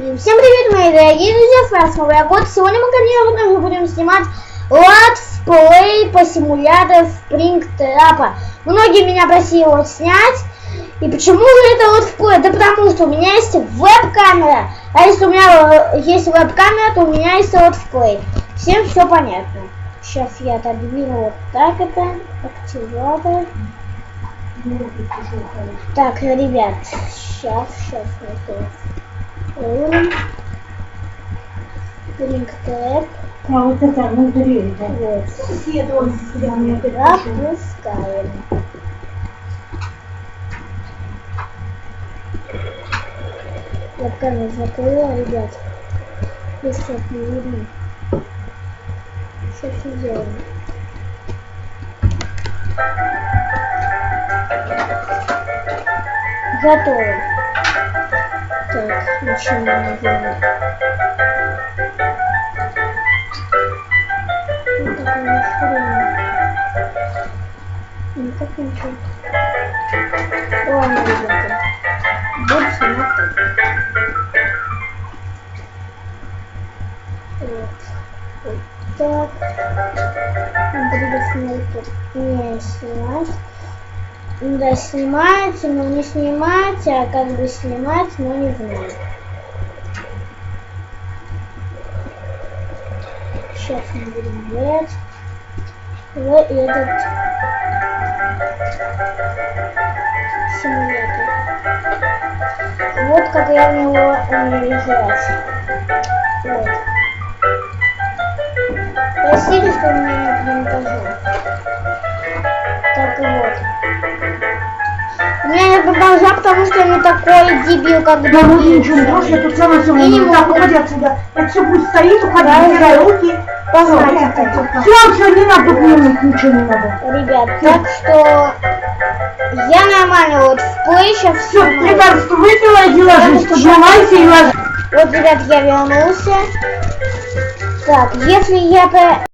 Всем привет, мои дорогие друзья, с вами снова я Год. Сегодня мы, конечно же, будем снимать летсплей по симулятору Спрингтрапа. Многие меня просили его снять. И почему же это летсплей? Да потому что у меня есть веб-камера. А если у меня э, есть веб-камера, то у меня есть летсплей. Всем все понятно. Сейчас я отодвину вот так это. Активатор. Так, ребят, сейчас, сейчас, Рулим. Спрингтрап. А вот это внутри, да. Вот. Соседу прям я Запускаем. Я камеру закрыла, ребят. Если не видно. Сейчас сделаем. Готово. Так, ничего не делаем. Вот такой хрень. Никак ничего. Ладно, ребята. Буду снимать так. Вот. Вот так. Надо снимать тут. Не снимать. Да, снимать, но не снимать, а как бы снимать, но не знаю. Сейчас мы будем брать. Вот этот симулятор. Вот как я в него умею играть. Вот. Простите, что меня нет монтажа. Так вот. Потому что я не такой дебил, как Да ну ничего, не можешь, я тут сама все Я не Так, могу. уходи отсюда. Это все пусть стоит, уходи, убирай руки. Пожалуйста. Все, все, не надо мемить, ничего не надо. Ребят, так что я нормально вот в плей сейчас Все, лекарство выпила, иди ложись, поднимайся и ложись. Вот, ребят, я вернулся. Так, если я.